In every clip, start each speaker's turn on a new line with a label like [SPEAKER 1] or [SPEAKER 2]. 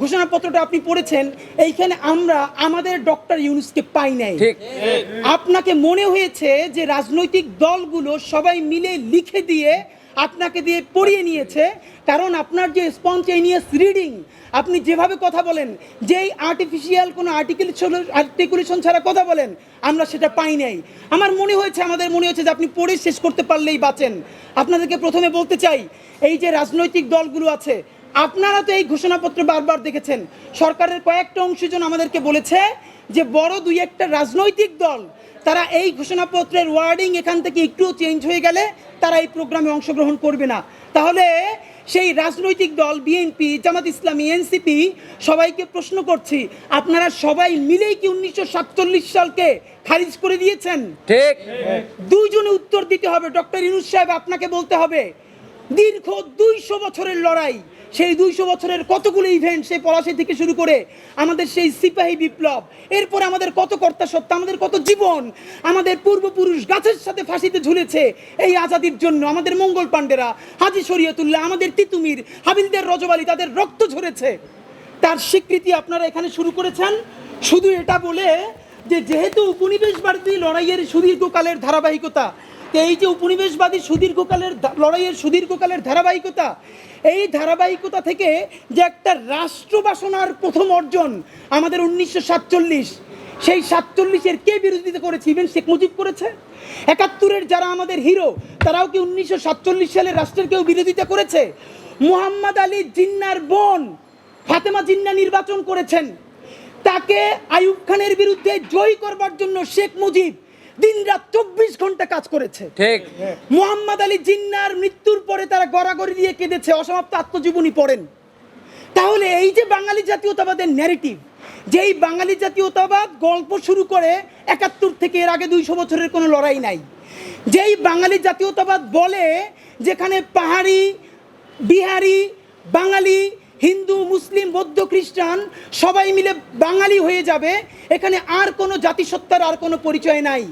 [SPEAKER 1] ঘোষণাপত্রটা আপনি পড়েছেন এইখানে আমরা আমাদের ডক্টর ইউনুসকে পাই নাই। আপনাকে মনে হয়েছে যে রাজনৈতিক দলগুলো সবাই মিলে লিখে দিয়ে আপনাকে দিয়ে পড়িয়ে নিয়েছে? কারণ আপনার যে স্পন্টেনিয়াস রিডিং আপনি যেভাবে কথা বলেন যেই আর্টিফিশিয়াল কোনো আর্টিকেল আর্টিকুলেশন ছাড়া কথা বলেন আমরা সেটা পাই নাই। আমার মনে হয়েছে আমাদের মনে হয়েছে যে আপনি পড়ে শেষ করতে পারলেই বাঁচেন। আপনাদেরকে প্রথমে বলতে চাই এই যে রাজনৈতিক দলগুলো আছে আপনারা তো এই ঘোষণাপত্র বারবার দেখেছেন। সরকারের কয়েকটা অংশজন আমাদেরকে বলেছে যে বড় দুই একটা রাজনৈতিক দল তারা এই ঘোষণাপত্রের ওয়ার্ডিং এখান থেকে একটু চেঞ্জ হয়ে গেলে তারা এই প্রোগ্রামে অংশগ্রহণ করবে না। তাহলে সেই রাজনৈতিক দল বিএনপি জামাত ইসলামী এনসিপি সবাইকে প্রশ্ন করছি আপনারা সবাই মিলেই কি উনিশশো সাতচল্লিশ সালকে খারিজ করে দিয়েছেন?
[SPEAKER 2] ঠিক।
[SPEAKER 1] দুইজনে উত্তর দিতে হবে। ডক্টর ইনুস সাহেব আপনাকে বলতে হবে দীর্ঘ দুইশো বছরের লড়াই সেই দুইশো বছরের কতগুলো ইভেন্ট সেই পলাশি থেকে শুরু করে আমাদের সেই সিপাহী বিপ্লব, এরপরে আমাদের কত কর্তা সত্য আমাদের কত জীবন, আমাদের পূর্বপুরুষ গাছের সাথে ফাঁসিতে ঝুলেছে এই আজাদির জন্য আমাদের মঙ্গল পাণ্ডেরা, হাজি শরীয়তুল্লাহ, আমাদের তিতুমির, হাবিলদের রজবালি, তাদের রক্ত ঝরেছে। তার স্বীকৃতি আপনারা এখানে শুরু করেছেন। শুধু এটা বলে যে যেহেতু উপনিবেশবাদী লড়াইয়ের সুদীর্ঘকালের ধারাবাহিকতা, তো এই যে উপনিবেশবাদী সুদীর্ঘকালের লড়াইয়ের সুদীর্ঘকালের ধারাবাহিকতা, এই ধারাবাহিকতা থেকে যে একটা রাষ্ট্র বাসনার প্রথম অর্জন আমাদের উনিশশো সাতচল্লিশ, সেই সাতচল্লিশের কে বিরোধিতা করেছে? ইভেন শেখ মুজিব করেছে। একাত্তরের যারা আমাদের হিরো, তারাও কি উনিশশো সাতচল্লিশ সালে রাষ্ট্রের কেউ বিরোধিতা করেছে? মুহাম্মদ আলী জিন্নার বোন ফাতেমা জিন্না নির্বাচন করেছেন। তাকে আইয়ুব খানের বিরুদ্ধে জয় করবার জন্য শেখ মুজিব দিনরাত চব্বিশ ঘণ্টা কাজ করেছে।
[SPEAKER 2] ঠিক।
[SPEAKER 1] মুহাম্মদ আলী জিন্নার মৃত্যুর পরে তারা গড়াগড়ি দিয়ে কেঁদেছে অসমাপ্ত আত্মজীবনী পড়েন। তাহলে এই যে বাঙালি জাতীয়তাবাদের ন্যারেটিভ যেই বাঙালি জাতীয়তাবাদ গল্প শুরু করে একাত্তর থেকে এর আগে দুইশো বছরের কোনো লড়াই নাই। যেই বাঙালি জাতীয়তাবাদ বলে যেখানে পাহাড়ি বিহারি বাঙালি হিন্দু মুসলিম বৌদ্ধ খ্রিস্টান সবাই মিলে বাঙালি হয়ে যাবে। এখানে আর কোনো জাতিসত্তার আর কোনো পরিচয় নাই।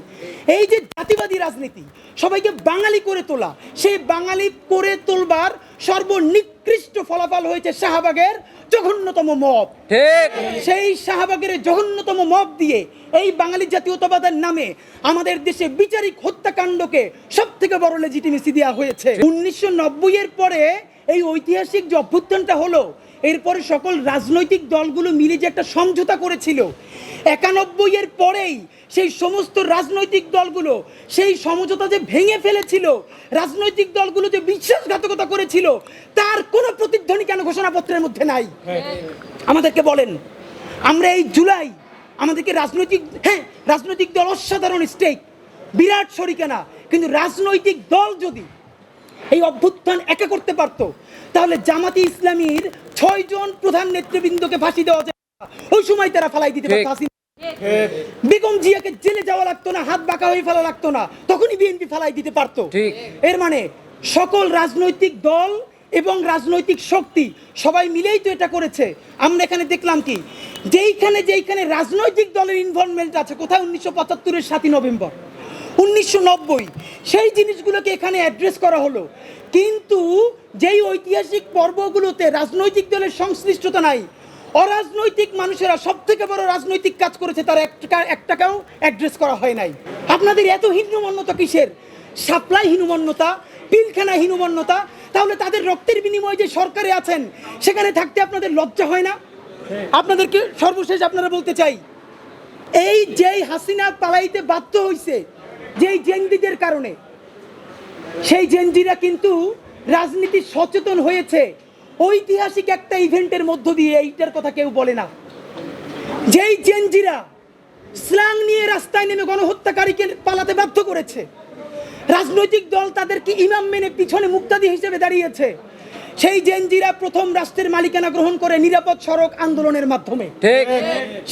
[SPEAKER 1] এই যে জাতিবাদী রাজনীতি সবাইকে বাঙালি করে তোলা সেই বাঙালি করে তোলবার সর্বনিকৃষ্ট ফলাফল হয়েছে শাহবাগের জঘন্যতম মব।
[SPEAKER 2] ঠিক।
[SPEAKER 1] সেই শাহবাগের জঘন্যতম মব দিয়ে এই বাঙালি জাতীয়তাবাদের নামে আমাদের দেশে বিচারিক হত্যাকাণ্ডকে সব থেকে বড় লেজিটিমেসি দেওয়া হয়েছে। উনিশশো নব্বই এর পরে এই ঐতিহাসিক যে অভ্যুত্থানটা হলো, এরপরে সকল রাজনৈতিক দলগুলো মিলে যে একটা সমঝোতা করেছিল, একানব্বই এর পরেই সেই সমস্ত রাজনৈতিক দলগুলো সেই সমঝোতা যে ভেঙে ফেলেছিল, রাজনৈতিক দলগুলো যে বিশ্বাসঘাতকতা করেছিল, তার কোনো প্রতিধ্বনি কেন ঘোষণাপত্রের মধ্যে নাই? আমাদেরকে বলেন, আমরা এই জুলাই আমাদেরকে রাজনৈতিক হ্যাঁ রাজনৈতিক দল অসাধারণ স্টেক বিরাট শরিকানা, কিন্তু রাজনৈতিক দল যদি এই অভ্যুত্থান একা করতে পারতো। তাহলে জামাতি ইসলামীর ছয়জন প্রধান নেতৃবৃন্দকে ফাঁসি দেওয়া যায়। ওই সময় তারা ফালাই দিতে পারতো। হাসিনা। বেগম জিয়াকে জেলে যাওয়া লাগতো না হাত বাঁকা হয়ে ফেলা লাগতো না তখনই বিএনপি ফালাই দিতে পারতো। এর মানে সকল রাজনৈতিক দল এবং রাজনৈতিক শক্তি সবাই মিলেই তো এটা করেছে। আমরা এখানে দেখলাম কি যেইখানে যেইখানে রাজনৈতিক দলের ইনভলভমেন্ট আছে কোথায় উনিশশো পঁচাত্তরের সাতই নভেম্বর? উনিশশো নব্বই। সেই জিনিসগুলোকে এখানে অ্যাড্রেস করা হলো। কিন্তু যেই ঐতিহাসিক পর্বগুলোতে রাজনৈতিক দলের সংশ্লিষ্টতা নাই, অরাজনৈতিক মানুষেরা সব থেকে বড় রাজনৈতিক কাজ করেছে তার এক টাকা এক টাকাও অ্যাড্রেস করা হয় নাই। আপনাদের এত হীনমন্যতা কিসের? সাপ্লাই হীনমন্যতা, পিলখানা হীনমন্যতা, তাহলে তাদের রক্তের বিনিময়ে যে সরকারে আছেন, সেখানে থাকতে আপনাদের লজ্জা হয় না? আপনাদেরকে সর্বশেষ আপনারা বলতে চাই, এই যেই হাসিনা পালাইতে বাধ্য হইছে যেই জেন্দিদের কারণে। সেই জেনজিরা কিন্তু রাজনীতি সচেতন হয়েছে। ঐতিহাসিক একটা ইভেন্টের মধ্য দিয়ে এইটার কথা কেউ বলে না। যেই জেনজিরা স্লাং নিয়ে রাস্তায় নেমে গণহত্যাকারীকে পালাতে বাধ্য করেছে, রাজনৈতিক দল তাদেরকে ইমাম মেনে পিছনে মুক্তাদি হিসেবে দাঁড়িয়েছে সেই জেনজিরা প্রথম রাষ্ট্রের মালিকানা গ্রহণ করে নিরাপদ সড়ক আন্দোলনের মাধ্যমে।
[SPEAKER 2] ঠিক।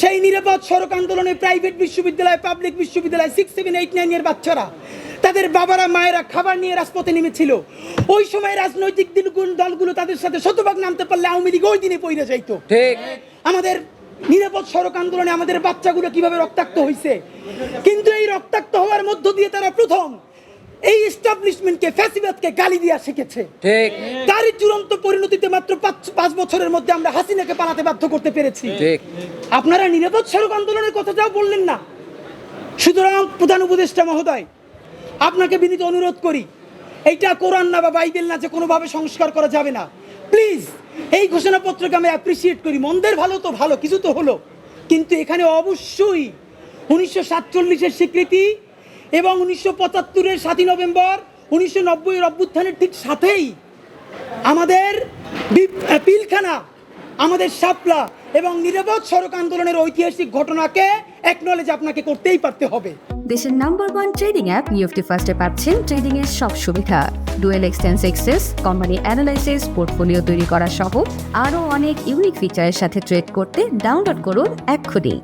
[SPEAKER 1] সেই নিরাপদ সড়ক আন্দোলনে প্রাইভেট বিশ্ববিদ্যালয় পাবলিক বিশ্ববিদ্যালয় সিক্স সেভেন এইট নাইন এর বাচ্চারা তাদের বাবারা মায়েরা খাবার নিয়ে রাজপথে নেমেছিল। ওই সময় রাজনৈতিক দিলগুলো দলগুলো তাদের সাথে শতভাগ নামতে পারলে আওয়ামী লীগ ওই দিনে পইরে যাইতো।
[SPEAKER 2] ঠিক।
[SPEAKER 1] আমাদের নিরাপদ সড়ক আন্দোলনে আমাদের বাচ্চাগুলো কীভাবে রক্তাক্ত হয়েছে কিন্তু এই রক্তাক্ত হওয়ার মধ্য দিয়ে তারা প্রথম এই এস্টাবলিশমেন্টকে ফ্যাসিবাদকে গালি দিয়া শিখেছে।
[SPEAKER 2] ঠিক।
[SPEAKER 1] তারই চূড়ান্ত পরিণতিতে মাত্র পাঁচ বছরের মধ্যে আমরা হাসিনাকে পালাতে বাধ্য করতে পেরেছি।
[SPEAKER 2] ঠিক।
[SPEAKER 1] আপনারা নিরাপদ সড়ক আন্দোলনের বললেন না। সুতরাং প্রধান উপদেষ্টা মহোদয় আপনাকে বিনীত অনুরোধ করি এইটা কোরআন না বা বাইবেল না যে কোনোভাবে সংস্কার করা যাবে না। প্লিজ এই ঘোষণাপত্রকে আমি অ্যাপ্রিসিয়েট করি। মন্দের ভালো তো ভালো কিছু তো হলো। কিন্তু এখানে অবশ্যই উনিশশো সাতচল্লিশের স্বীকৃতি এবং উনিশশো পঁচাত্তরের সাতই নভেম্বর উনিশশো নব্বইয়ের অভ্যুত্থানের ঠিক সাথেই আমাদের পিলখানা, আমাদের শাপলা এবং নিরাপদ সড়ক আন্দোলনের ঐতিহাসিক ঘটনাকে একনলেজ আপনাকে করতেই পারতে হবে।
[SPEAKER 3] দেশের নাম্বার ওয়ান ট্রেডিং অ্যাপ নিউফটি ফার্স্টে পাচ্ছেন ট্রেডিং এর সব সুবিধা। Dual এক্সটেন্স access company analysis portfolio তৈরি করা সহ আরও অনেক ইউনিক ফিচারের সাথে ট্রেড করতে ডাউনলোড করুন এক্ষুনি।